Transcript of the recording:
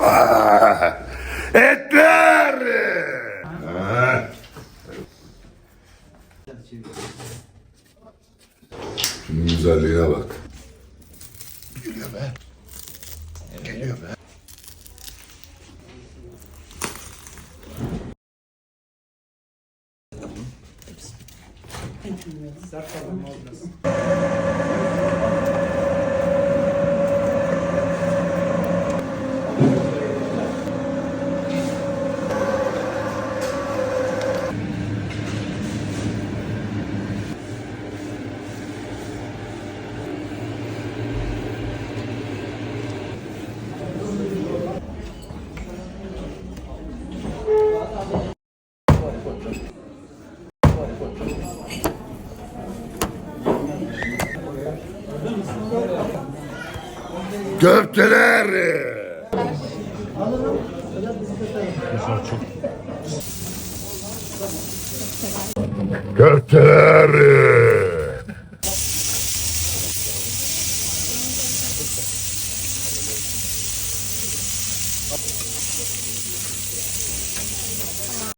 Ah, Etler! Şunun güzelliğine bak. Geliyor be. Geliyor be. Köfteler! Köfteler!